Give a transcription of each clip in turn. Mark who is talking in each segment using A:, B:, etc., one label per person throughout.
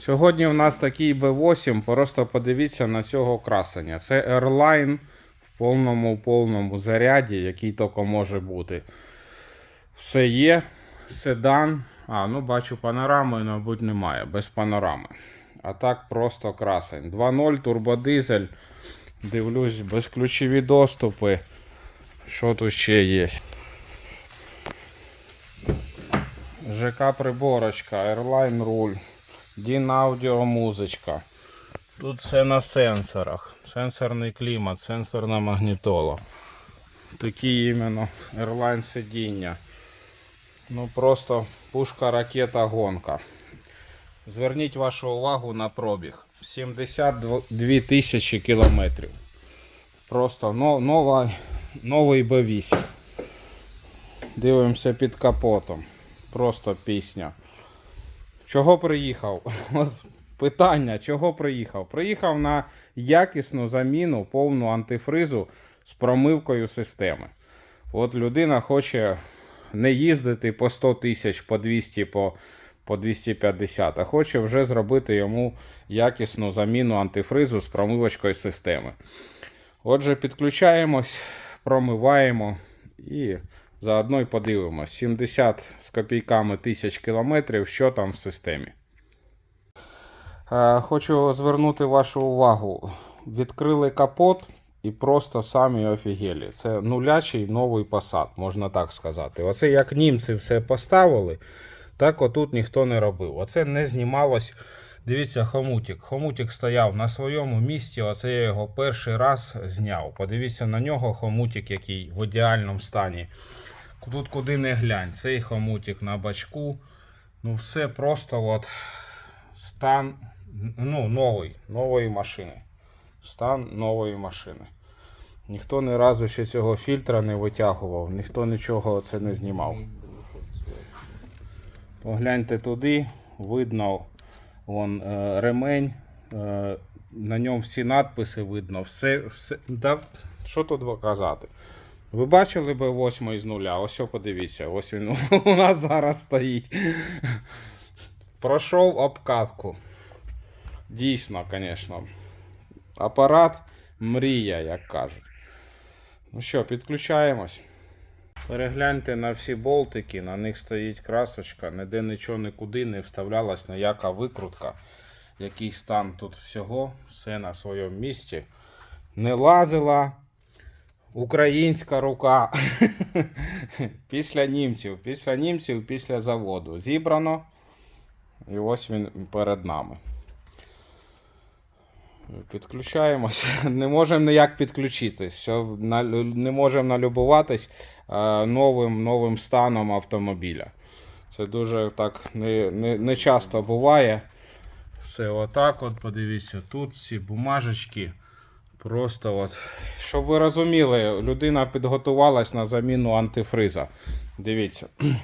A: Сьогодні в нас такий B8, просто подивіться на цього красення. Це Airline в повному повному заряді, який тільки може бути. Все є, седан. А, ну бачу, панорами, мабуть, немає, без панорами. А так просто красень. 2.0 турбодизель. Дивлюсь, безключові доступи. Що тут ще є? ЖК приборочка, Airline руль, DIN аудіо музичка. Тут все на сенсорах. Сенсорний клімат, сенсорна магнітола. Такі іменно Airline сидіння. Ну просто пушка, ракета, гонка. Зверніть вашу увагу на пробіг. 72 тисячі кілометрів. Просто нова, новий B8. Дивимося під капотом. Просто пісня. Чого приїхав? От питання, чого приїхав? Приїхав на якісну заміну повну антифризу з промивкою системи. От людина хоче не їздити по 100 тисяч, по 200, по, по 250, а хоче вже зробити йому якісну заміну антифризу з промивочкою системи. Отже, підключаємось, промиваємо і заодно й подивимось. 70 з копійками тисяч кілометрів, що там в системі. Е, Хочу звернути вашу увагу. Відкрили капот і просто самі офігелі. Це нулячий новий посад, можна так сказати. Оце як німці все поставили, так отут ніхто не робив. Оце не знімалось. Дивіться, хомутик. Хомутик стояв на своєму місці. Оце я його перший раз зняв. Подивіться на нього, хомутик, який в ідеальному стані. Тут куди не глянь. Цей хомутик на бачку. Ну, все просто от стан ну, новий, нової машини. Стан нової машини. Ніхто ні разу ще цього фільтра не витягував, ніхто нічого це не знімав. Погляньте туди, видно вон, е, ремень, е, на ньому всі надписи видно. Все, все, да, що тут казати? Ви бачили би 8 з нуля? Ось подивіться, ось він у нас зараз стоїть. Пройшов обкатку. Дійсно, звісно. Апарат мрія, як кажуть. Ну що, підключаємось. Перегляньте на всі болтики, на них стоїть красочка, ніде нічого нікуди не вставлялась ніяка викрутка. Який стан тут всього, все на своєму місці. Не лазила українська рука. після німців, після німців, після заводу. Зібрано. І ось він перед нами. Підключаємось. Не можемо ніяк підключитись. Не можемо налюбуватись новим, новим станом автомобіля. Це дуже так не, не, не часто буває. Все отак от, подивіться, тут ці бумажечки. Просто от. Щоб ви розуміли, людина підготувалась на заміну антифриза. Дивіться.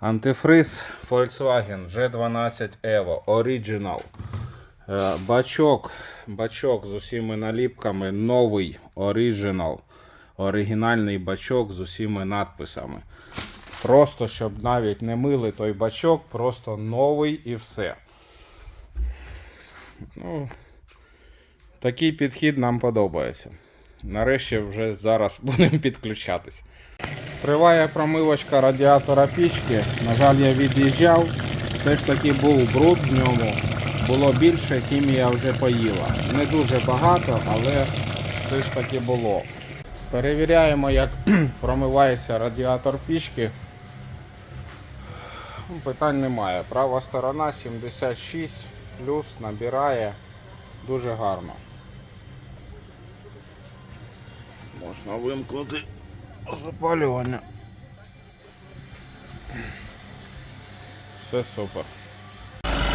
A: Антифриз Volkswagen G12 Evo Original. Е, Бачок, бачок з усіма наліпками, новий Original. Оригінальний бачок з усіма надписами. Просто щоб навіть не мили той бачок, просто новий і все. Ну, такий підхід нам подобається. Нарешті вже зараз будемо підключатись. Триває промивочка радіатора пічки. На жаль, я від'їжджав. Все ж таки був бруд в ньому. Було більше, хімія вже поїла. Не дуже багато, але все ж таки було. Перевіряємо, як промивається радіатор пічки. Ну, Питань немає. Права сторона 76 плюс набирає дуже гарно. Можна вимкнути запалювання. Все супер.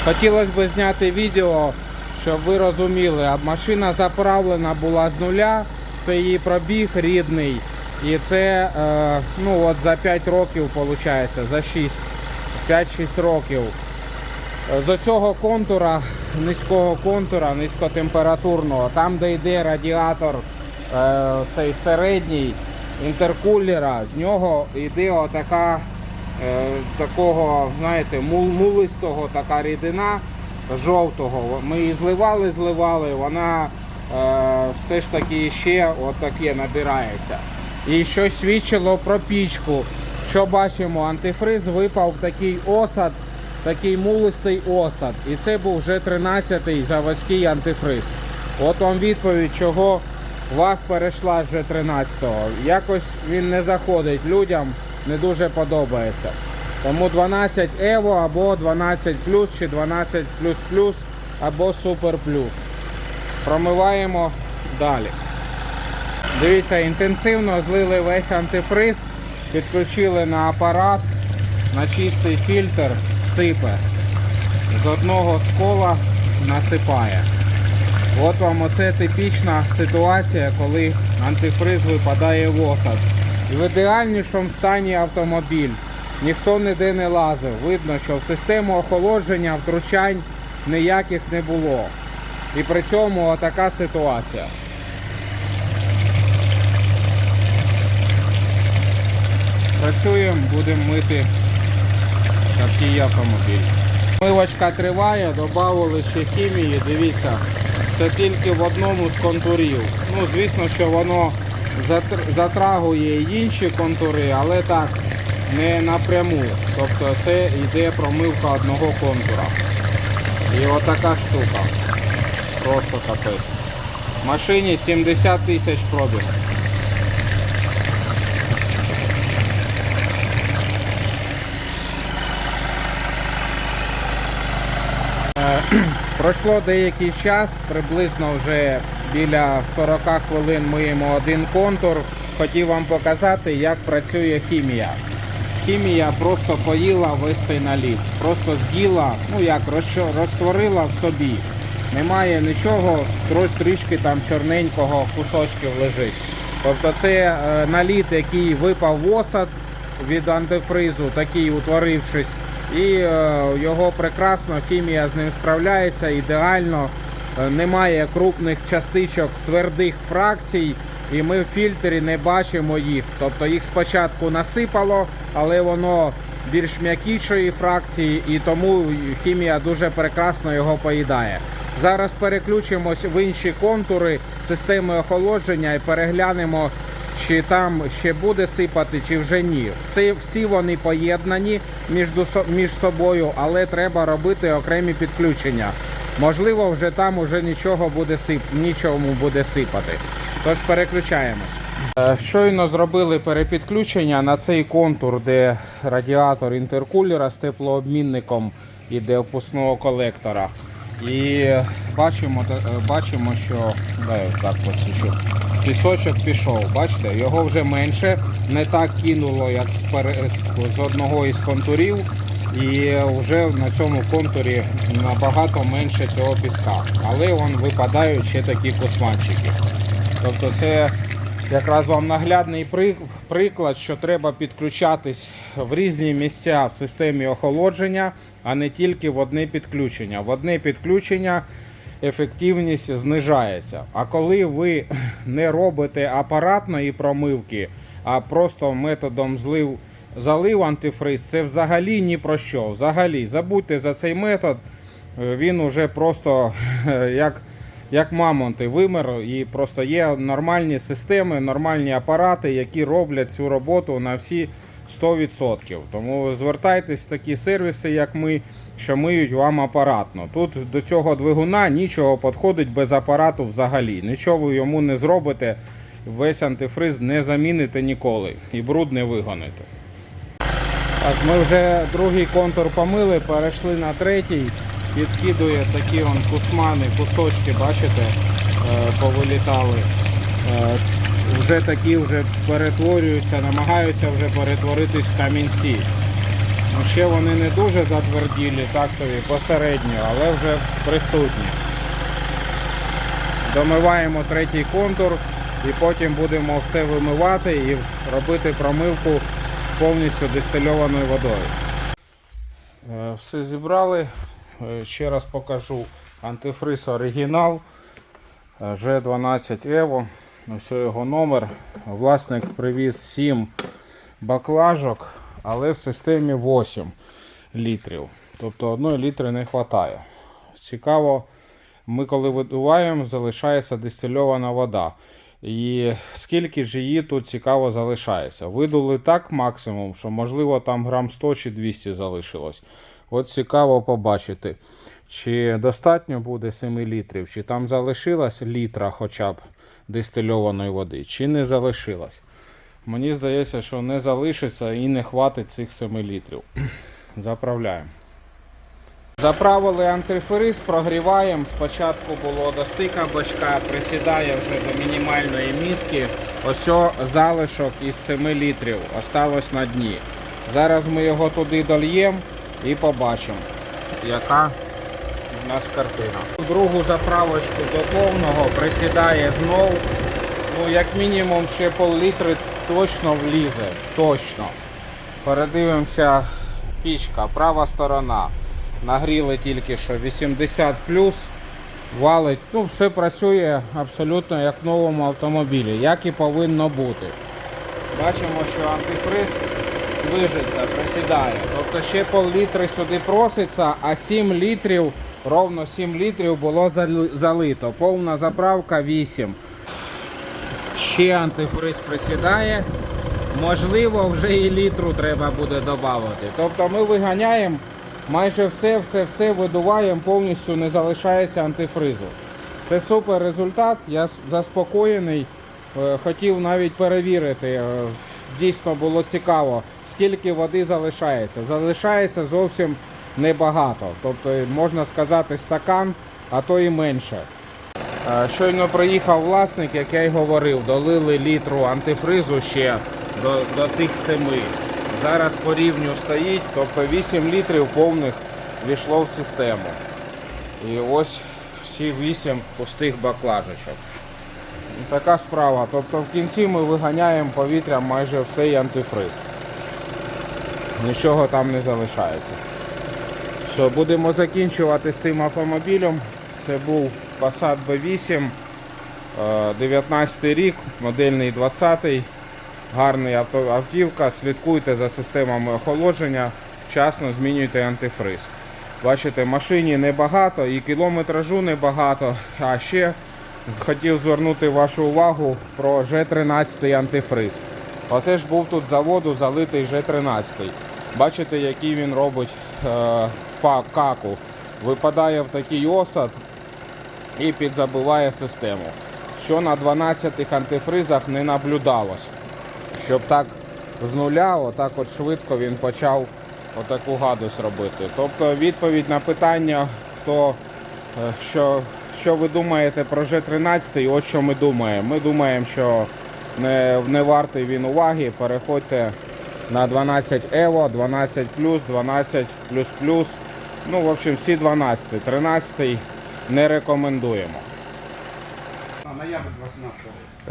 A: Хотілося б зняти відео, щоб ви розуміли, а машина заправлена була з нуля, це її пробіг рідний. І це е, ну от за 5 років, виходить, за 6, 5-6 років. З цього контура, низького контура, низькотемпературного, там де йде радіатор е, цей середній інтеркулера, з нього йде отака е, такого, знаєте, мул- мулистого така рідина. жовтого. Ми її зливали, зливали, вона все ж таки ще отаке набирається. І що свідчило про пічку. Що бачимо, антифриз випав такий осад, такий мулистий осад. І це був вже 13-й заводський антифриз. От вам відповідь, чого ваг перейшла вже 13-го. Якось він не заходить людям, не дуже подобається. Тому 12 Evo або 12 чи 12 або Super Plus. Промиваємо далі. Дивіться, інтенсивно злили весь антифриз, підключили на апарат, на чистий фільтр, сипе. З одного кола насипає. От вам оце типічна ситуація, коли антифриз випадає в осад. І в ідеальнішому стані автомобіль. Ніхто ніде не лазив. Видно, що в систему охолодження втручань ніяких не було. І при цьому така ситуація. Працюємо, будемо мити такий автомобіль. Мивочка триває, додали ще хімії, дивіться, це тільки в одному з контурів. Ну, звісно, що воно затрагує інші контури, але так, не напряму. Тобто це йде промивка одного контура. І отака штука. Просто капець. Машині 70 тисяч пробіг. Пройшло деякий час, приблизно вже біля 40 хвилин миємо один контур. Хотів вам показати, як працює хімія. Хімія просто поїла весь цей наліт. Просто з'їла, ну як розтворила в собі. Немає нічого, трішки там чорненького кусочків лежить. Тобто це е, наліт, який випав в осад від антифризу, такий утворившись, і е, його прекрасно хімія з ним справляється ідеально. Е, Немає крупних частичок твердих фракцій, і ми в фільтрі не бачимо їх. Тобто їх спочатку насипало, але воно більш м'якішої фракції, і тому хімія дуже прекрасно його поїдає. Зараз переключимось в інші контури системи охолодження і переглянемо, чи там ще буде сипати, чи вже ні. Всі, всі вони поєднані між, між собою, але треба робити окремі підключення. Можливо, вже там уже нічого буде сип, нічому буде сипати. Тож переключаємось. Е, Щойно зробили перепідключення на цей контур, де радіатор інтеркулера з теплообмінником іде впускного колектора. І бачимо, е, бачимо, що дай так посвічу. Пісочок пішов, бачите, його вже менше, не так кинуло, як з, одного із контурів. І вже на цьому контурі набагато менше цього піска. Але вон випадають ще такі косманчики. Тобто це якраз вам наглядний приклад, що треба підключатись в різні місця в системі охолодження, а не тільки в одне підключення. В одне підключення ефективність знижається. А коли ви не робите апаратної промивки, а просто методом злив залив антифриз, це взагалі ні про що. Взагалі, забудьте за цей метод. Е, Він уже просто як, як мамонти вимер, і просто є нормальні системи, нормальні апарати, які роблять цю роботу на всі 100%. Тому звертайтесь в такі сервіси, як ми, що миють вам апаратно. Тут до цього двигуна нічого підходить без апарату взагалі. Нічого ви йому не зробите, весь антифриз не заміните ніколи і бруд не вигоните. Так, ми вже другий контур помили, перейшли на третій. Підкидує такі он кусмани, кусочки, бачите, е, повилітали. Е, Вже такі вже перетворюються, намагаються вже перетворитись в камінці. Ну, ще вони не дуже затверділі, так собі, посередньо, але вже присутні. Домиваємо третій контур і потім будемо все вимивати і робити промивку повністю дистильованою водою. Е, Все зібрали. Е, Ще раз покажу антифриз оригінал е, G12 Evo. Ось його номер. Власник привіз 7 баклажок, але в системі 8 літрів. Тобто 1 літри не вистачає. цікаво, ми коли видуваємо, залишається дистильована вода. І скільки ж її тут цікаво залишається. Видули так максимум, що можливо там грам 100 чи 200 залишилось. От цікаво побачити, чи достатньо буде 7 літрів, чи там залишилось літра хоча б дистильованої води, чи не залишилось. Мені здається, що не залишиться і не хватить цих 7 літрів. Заправляємо. Заправили антифриз, прогріваємо. Спочатку було до стика бачка, присідає вже до мінімальної мітки. Ось залишок із 7 літрів осталось на дні. Зараз ми його туди дольємо і побачимо, яка у нас картина. Другу заправочку до повного присідає знов. Ну, як мінімум ще пол-літри точно влізе. Точно. Передивимося пічка, права сторона. Нагріли тільки що 80 валить. Ну, все працює абсолютно як в новому автомобілі, як і повинно бути. Бачимо, що антифриз движеться, присідає. Тобто ще пол-літри сюди проситься, а 7 літрів, ровно 7 літрів було залито. Повна заправка 8. Ще антифриз присідає. Можливо, вже і літру треба буде додати. Тобто ми виганяємо майже все, все, все видуваємо, повністю не залишається антифризу. Це супер результат. Я заспокоєний. Е, Хотів навіть перевірити. Дійсно було цікаво, скільки води залишається. Залишається зовсім небагато. Тобто, можна сказати, стакан, а то і менше. Щойно приїхав власник, як я й говорив, долили літру антифризу ще до, до тих семи. Зараз по рівню стоїть, тобто 8 літрів повних війшло в систему. І ось всі 8 пустих баклажечок. Така справа. Тобто в кінці ми виганяємо повітрям майже всей антифриз. Нічого там не залишається. Що, будемо закінчувати з цим автомобілем. Це був Passat B8, е, 19 рік, модельний 20 гарний авто- автівка. Слідкуйте за системами охолодження, вчасно змінюйте антифриз. Бачите, машині небагато і кілометражу небагато. А ще хотів звернути вашу увагу про G13 антифриз. Оце ж був тут заводу залитий G13. Бачите, який він робить е, па- каку. Випадає в такий осад і підзабиває систему. Що на 12 антифризах не наблюдалось. Щоб так з нуля, отак от швидко він почав отаку гадость робити. Тобто відповідь на питання, хто е, що, що ви думаєте про G13, і от що ми думаємо. Ми думаємо, що не, не вартий він уваги. Переходьте на 12 Evo, 12 12 Ну, в общем, всі 12. 13 не рекомендуємо.
B: А, ноябрь 18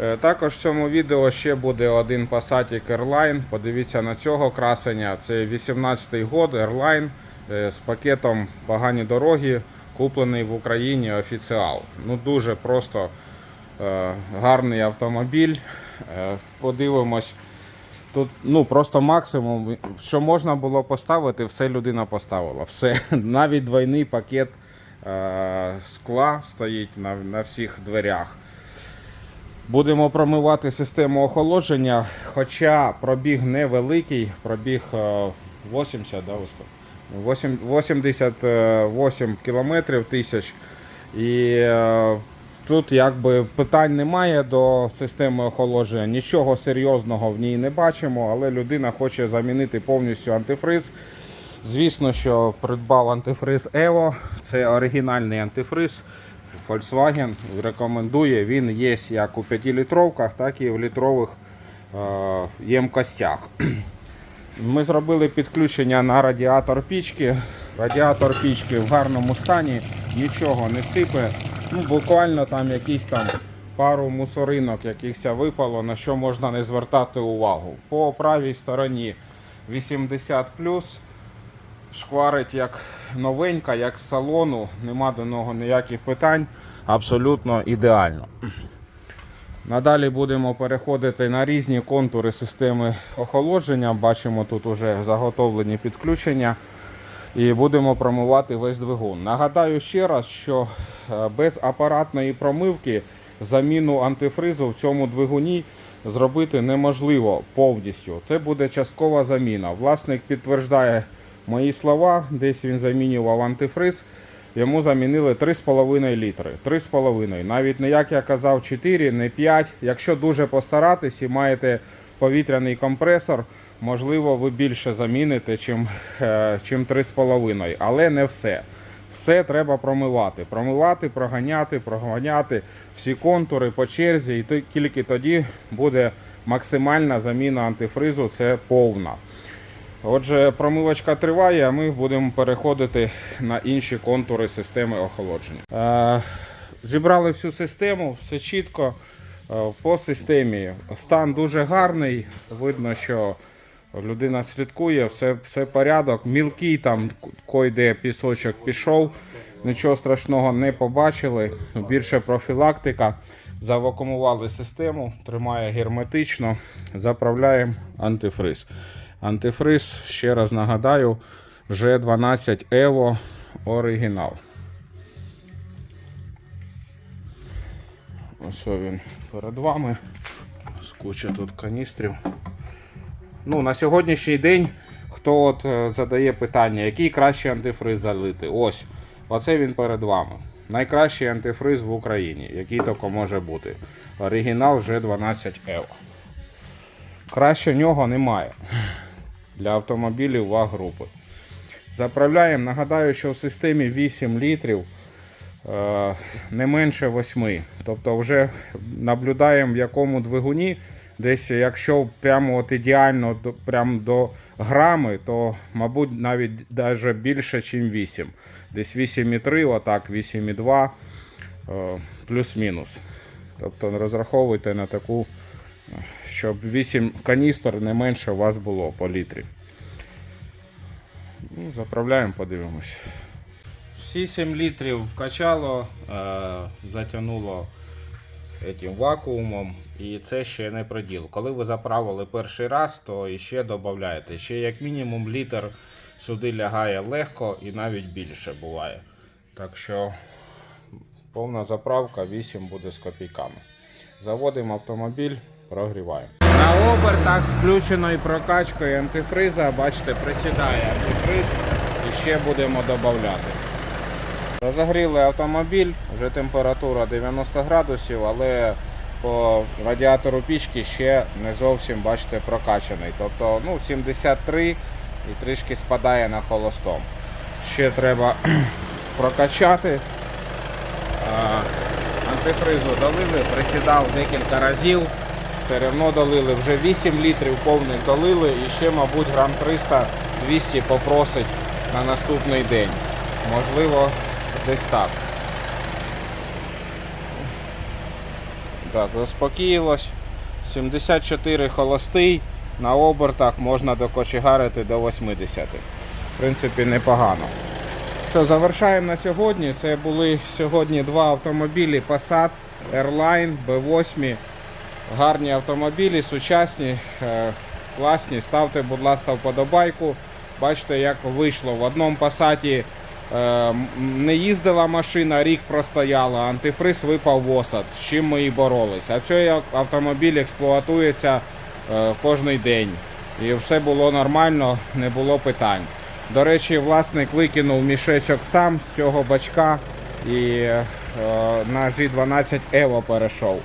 A: Е, Також в цьому відео ще буде один Passat Airline. Подивіться на цього красення. Це 18-й год Airline е, з пакетом погані дороги, куплений в Україні офіціал. Ну дуже просто е, гарний автомобіль. Е, подивимось. Тут ну просто максимум, що можна було поставити, все людина поставила. Все. Навіть двойний пакет е, скла стоїть на, на всіх дверях. Будемо промивати систему охолодження, хоча пробіг невеликий, пробіг е, 80, да, ви сказали? Восім- 88 кілометрів тисяч. І е, тут якби питань немає до системи охолодження. Nічого серйозного в ній не бачимо, але людина хоче замінити повністю антифриз. Звісно, що придбав антифриз Evo. Це оригінальний антифриз. Volkswagen рекомендує. Він є як у 5-літровках, так і в літрових е, ємкостях. Ми зробили підключення на радіатор пічки. Радіатор пічки в гарному стані, нічого не сипе. Ну, буквально там якісь там пару мусоринок якихось випало, на що можна не звертати увагу. По правій стороні 80 шкварить як новенька, як з салону, нема до нього ніяких питань, абсолютно ідеально. Надалі будемо переходити на різні контури системи охолодження. Бачимо тут уже заготовлені підключення. і будемо промивати весь двигун. Нагадаю ще раз, що е, без апаратної промивки заміну антифризу в цьому двигуні зробити неможливо повністю. Це буде часткова заміна. Власник підтверждає мої слова, десь він замінював антифриз. Йому замінили 3,5 літри. 3,5. Навіть не як я казав, 4, не 5. Якщо дуже постаратись і маєте повітряний компресор, можливо, ви більше заміните, чим, е, чим 3,5. Але не все. Все треба промивати. Промивати, проганяти, проганяти всі контури по черзі, і тільки тоді буде максимальна заміна антифризу, це повна. Отже, промивочка триває, а ми будемо переходити на інші контури системи охолодження. Е, зібрали всю систему, все чітко. Е, по системі стан дуже гарний. Видно, що людина слідкує, все, все порядок. Мілкий там койде пісочок пішов. Нічого страшного не побачили. Більше профілактика. Завакумували систему, тримає герметично, заправляємо антифриз. Антифриз, ще раз нагадаю, G12 Evo оригінал. Ось він перед вами. Куча тут каністрів. Ну, на сьогоднішній день, хто от е, задає питання, який кращий антифриз залити? Ось, оце він перед вами. Найкращий антифриз в Україні, який тільки може бути. Оригінал G12 Evo. Краще нього немає для автомобілів ВАГ групи. Заправляємо. Нагадаю, що в системі 8 літрів е, не менше 8. Тобто вже наблюдаємо в якому двигуні. Десь, якщо прямо от ідеально прямо до грами, то, мабуть, навіть даже більше, ніж 8. Десь 8,3, отак, 8,2, е, плюс-мінус. Тобто розраховуйте на таку щоб 8 каністр не менше у вас було по літрі. Ну, заправляємо, подивимось. Всі 7 літрів вкачало, е, затягнуло этим вакуумом, і це ще не приділ. Коли ви заправили перший раз, то ще додаєте. Ще як мінімум літр сюди лягає легко і навіть більше буває. Так що повна заправка 8 буде з копійками. Заводимо автомобіль, прогріваємо. На обертах з включеною прокачкою антифриза, бачите, присідає антифриз і ще будемо додати. Розогріли автомобіль, вже температура 90 градусів, але по радіатору пічки ще не зовсім бачите, прокачаний. Тобто ну, 73 і трішки спадає на холостом. Ще треба прокачати. Антифризу долили, присідав декілька разів. Все одно долили. Вже 8 літрів повних долили і ще, мабуть, грам 300-200 попросить на наступний день. Можливо, десь так. Так, заспокоїлось. 74 холостий. На обертах можна докочегарити до 80. В принципі, непогано. Що, завершаємо на сьогодні. Це були сьогодні два автомобілі Passat Airline B8. Гарні автомобілі, сучасні, е, класні. Ставте, будь ласка, вподобайку. Бачите, як вийшло. В одному Passat е, не їздила машина, рік простояла, антифриз випав в осад, з чим ми і боролись. А цей автомобіль експлуатується е, кожен день. І все було нормально, не було питань. До речі, власник викинув мішечок сам з цього бачка і на G12 Evo перейшов.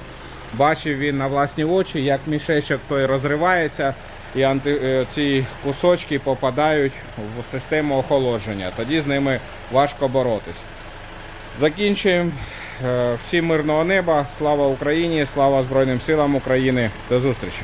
A: Бачив він на власні очі, як мішечок той розривається, і анти, е, ці кусочки попадають в систему охолодження. Тоді з ними важко боротись. Закінчуємо. Е, Всім мирного неба, слава Україні, слава Збройним силам України. До зустрічі!